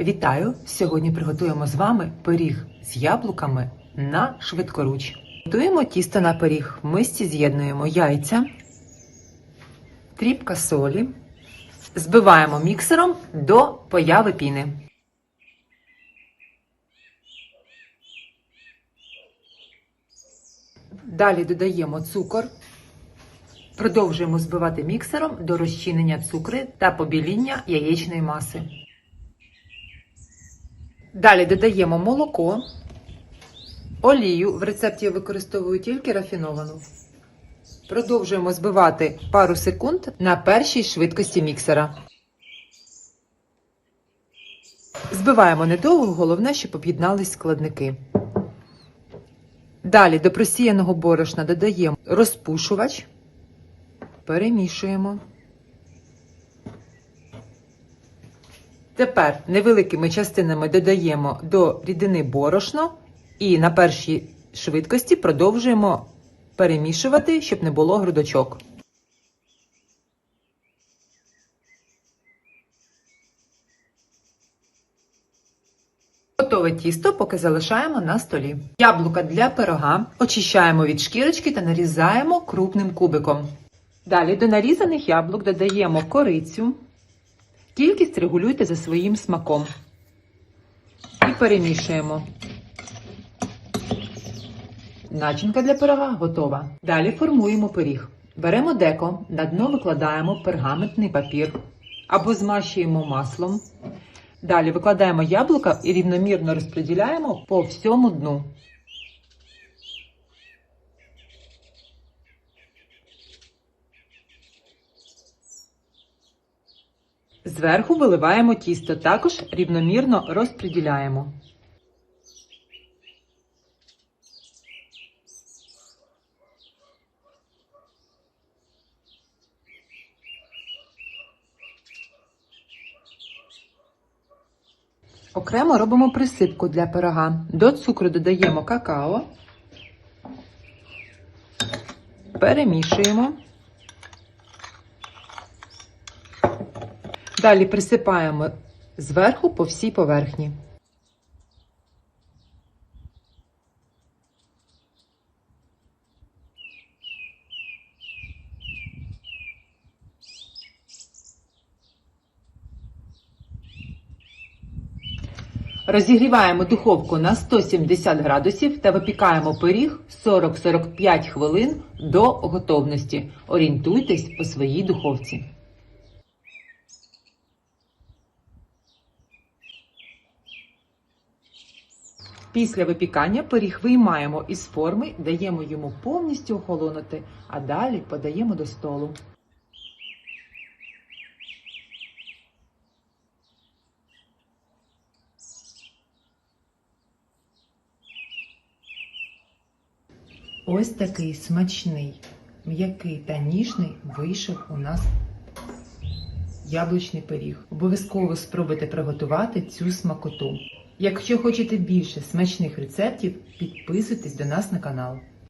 Вітаю! Сьогодні приготуємо з вами пиріг з яблуками на швидкоруч. Готуємо тісто на пиріг. В мисці з'єднуємо яйця, тріпка солі, збиваємо міксером до появи піни. Далі додаємо цукор. Продовжуємо збивати міксером до розчинення цукри та побіління яєчної маси. Далі додаємо молоко, олію. В рецепті я використовую тільки рафіновану. Продовжуємо збивати пару секунд на першій швидкості міксера. Збиваємо недовго, головне, щоб об'єднались складники. Далі до просіяного борошна додаємо розпушувач, перемішуємо. Тепер невеликими частинами додаємо до рідини борошно і на першій швидкості продовжуємо перемішувати, щоб не було грудочок. Готове тісто поки залишаємо на столі. Яблука для пирога очищаємо від шкірочки та нарізаємо крупним кубиком. Далі до нарізаних яблук додаємо корицю. Кількість регулюйте за своїм смаком. І перемішуємо. Начинка для пирога готова. Далі формуємо пиріг. Беремо деко, на дно викладаємо пергаментний папір або змащуємо маслом. Далі викладаємо яблука і рівномірно розподіляємо по всьому дну. Зверху виливаємо тісто, також рівномірно розподіляємо. Окремо робимо присипку для пирога. До цукру додаємо какао, перемішуємо. Далі присипаємо зверху по всій поверхні. Розігріваємо духовку на 170 градусів та випікаємо пиріг 40-45 хвилин до готовності. Орієнтуйтесь по своїй духовці. Після випікання пиріг виймаємо із форми, даємо йому повністю охолонути, а далі подаємо до столу. Ось такий смачний, м'який та ніжний вийшов у нас яблучний пиріг. Обов'язково спробуйте приготувати цю смакоту. Якщо хочете більше смачних рецептів, підписуйтесь до нас на канал.